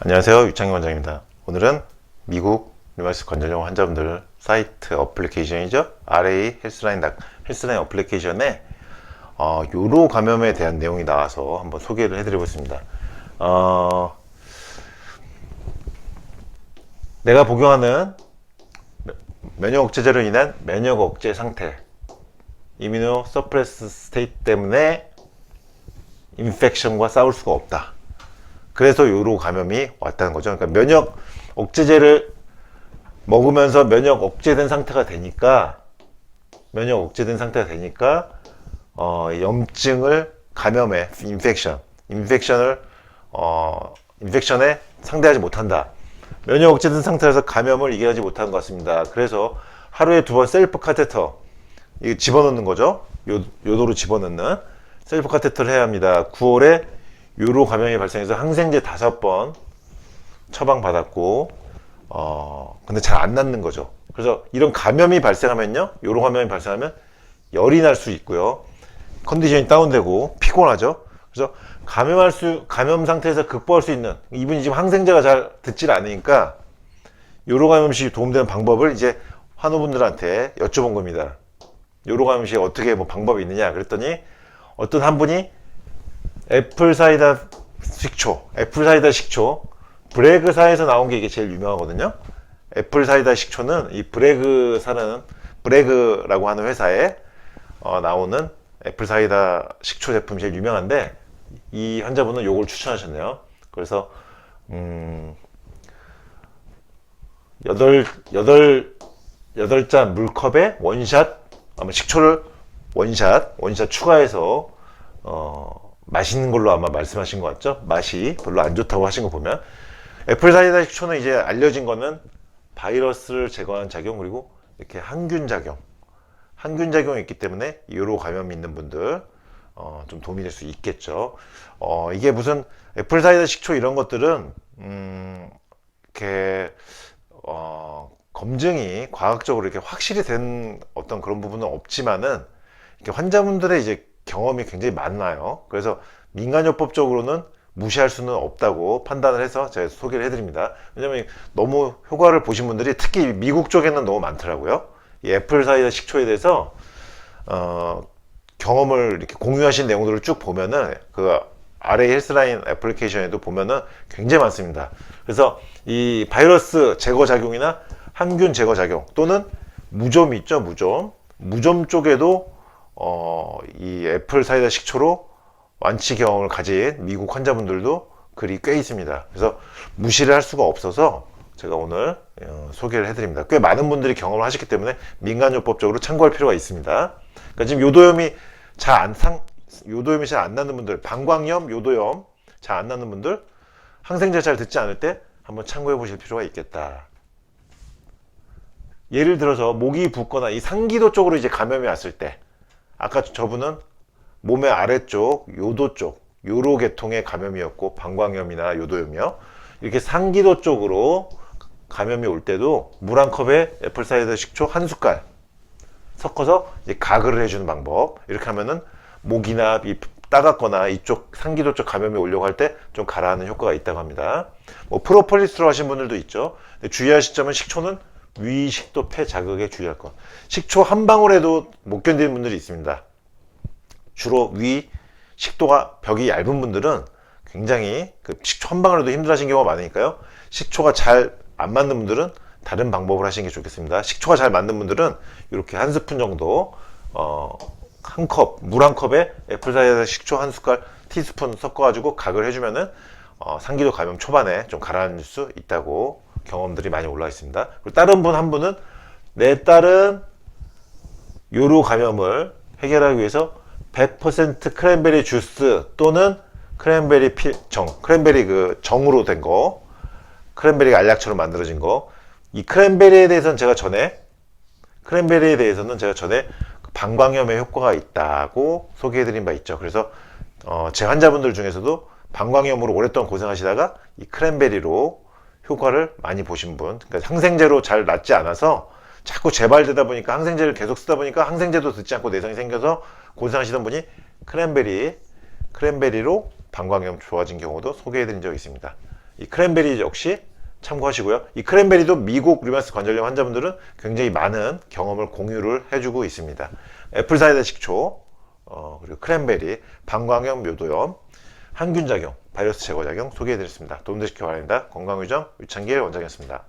안녕하세요. 유창희 원장입니다. 오늘은 미국 류마티스 관절염 환자분들 사이트 어플리케이션이죠. RA 헬스라인 닥- 헬스라인 어플리케이션에 어, 요로 감염에 대한 내용이 나와서 한번 소개를 해드리겠습니다. 어, 내가 복용하는 면역 억제제로 인한 면역 억제 상태 이미노 서프레스 스테이트 때문에 인펙션과 싸울 수가 없다. 그래서 요로 감염이 왔다는 거죠. 그러니까 면역 억제제를 먹으면서 면역 억제된 상태가 되니까 면역 억제된 상태가 되니까 어, 염증을 감염에 인펙션, 인펙션을 어, 인펙션에 상대하지 못한다. 면역 억제된 상태에서 감염을 이겨하지 못한 것 같습니다. 그래서 하루에 두 번 셀프 카테터 이 집어넣는 거죠. 요, 요도로 집어넣는 셀프 카테터를 해야 합니다. 9월에 요로 감염이 발생해서 항생제 다섯 번 처방 받았고 어 근데 잘 안 낫는 거죠. 그래서 이런 감염이 발생하면요, 요로 감염이 발생하면 열이 날 수 있고요, 컨디션이 다운되고 피곤하죠. 그래서 감염할 수 감염 상태에서 극복할 수 있는 이분이 지금 항생제가 잘 듣질 않으니까 요로 감염 시 도움되는 방법을 이제 환우분들한테 여쭤본 겁니다. 요로 감염 시 어떻게 뭐 방법이 있느냐 그랬더니 어떤 한 분이 애플 사이다 식초, 애플 사이다 식초, 브레그사에서 나온 게 이게 제일 유명하거든요. 애플 사이다 식초는 이 브레그사는 브레그라고 하는 회사에 어, 나오는 애플 사이다 식초 제품이 제일 유명한데 이 환자분은 요걸 추천하셨네요. 그래서 음, 여덟 여덟 여덟 잔 물컵에 원샷 아마 식초를 원샷 원샷 추가해서 어, 맛있는 걸로 아마 말씀하신 것 같죠? 맛이 별로 안 좋다고 하신 거 보면 애플 사이다 식초는 이제 알려진 거는 바이러스를 제거하는 작용 그리고 이렇게 항균 작용 항균 작용이 있기 때문에 요로 감염이 있는 분들 어, 좀 도움이 될 수 있겠죠. 어, 이게 무슨 애플 사이다 식초 이런 것들은 음, 이렇게 어, 검증이 과학적으로 이렇게 확실히 된 어떤 그런 부분은 없지만은 이렇게 환자분들의 이제 경험이 굉장히 많아요. 그래서 민간요법적으로는 무시할 수는 없다고 판단을 해서 제가 소개를 해드립니다. 왜냐면 너무 효과를 보신 분들이 특히 미국 쪽에는 너무 많더라고요. 이 애플 사이다 식초에 대해서 어, 경험을 이렇게 공유하신 내용들을 쭉 보면은 그 RA 헬스라인 애플리케이션에도 보면은 굉장히 많습니다. 그래서 이 바이러스 제거 작용이나 항균 제거 작용 또는 무좀 있죠, 무좀. 무좀 쪽에도 어, 이 애플 사이다 식초로 완치 경험을 가진 미국 환자분들도 글이 꽤 있습니다. 그래서 무시를 할 수가 없어서 제가 오늘 어, 소개를 해드립니다. 꽤 많은 분들이 경험을 하셨기 때문에 민간요법적으로 참고할 필요가 있습니다. 그러니까 지금 요도염이 잘 안 상, 요도염이 잘 안 나는 분들, 방광염, 요도염 잘 안 나는 분들, 항생제 잘 듣지 않을 때 한번 참고해 보실 필요가 있겠다. 예를 들어서 목이 붓거나 이 상기도 쪽으로 이제 감염이 왔을 때, 아까 저분은 몸의 아래쪽, 요도 쪽, 요로 계통의 감염이었고, 방광염이나 요도염이요. 이렇게 상기도 쪽으로 감염이 올 때도 물 한 컵에 애플 사이다 식초 한 숟갈 섞어서 이제 가글을 해주는 방법. 이렇게 하면은 목이나 이 따갑거나 이쪽 상기도 쪽 감염이 오려고 할 때 좀 가라앉는 효과가 있다고 합니다. 뭐 프로폴리스로 하신 분들도 있죠. 주의하실 점은 식초는 위 식도 폐 자극에 주의할 것. 식초 한 방울에도 못 견디는 분들이 있습니다. 주로 위 식도가 벽이 얇은 분들은 굉장히 그 식초 한 방울에도 힘들어하시는 경우가 많으니까요. 식초가 잘 안 맞는 분들은 다른 방법을 하시는 게 좋겠습니다. 식초가 잘 맞는 분들은 이렇게 한 스푼 정도 어, 한 컵, 물 한 컵에 애플 사이다 식초 한 숟갈 티스푼 섞어가지고 각을 해주면은 어, 상기도 감염 초반에 좀 가라앉을 수 있다고 경험들이 많이 올라 있습니다. 그리고 다른 분 한 분은 내 딸은 요로 감염을 해결하기 위해서 100% 크랜베리 주스 또는 크랜베리 피, 정, 크랜베리 그 정으로 된 거, 크랜베리가 알약처럼 만들어진 거, 이 크랜베리에 대해서는 제가 전에 크랜베리에 대해서는 제가 전에 방광염에 효과가 있다고 소개해드린 바 있죠. 그래서 어, 제 환자분들 중에서도 방광염으로 오랫동안 고생하시다가 이 크랜베리로 효과를 많이 보신 분, 그러니까 항생제로 잘 낫지 않아서 자꾸 재발되다 보니까 항생제를 계속 쓰다 보니까 항생제도 듣지 않고 내성이 생겨서 고생하시던 분이 크랜베리, 크랜베리로 방광염 좋아진 경우도 소개해드린 적이 있습니다. 이 크랜베리 역시 참고하시고요. 이 크랜베리도 미국 류마스 관절염 환자분들은 굉장히 많은 경험을 공유를 해주고 있습니다. 애플사이다 식초, 어, 그리고 크랜베리, 방광염, 묘도염, 항균작용, 바이러스 제거작용 소개해드렸습니다. 도움되시기 바랍니다. 건강의정 유창길 원장이었습니다.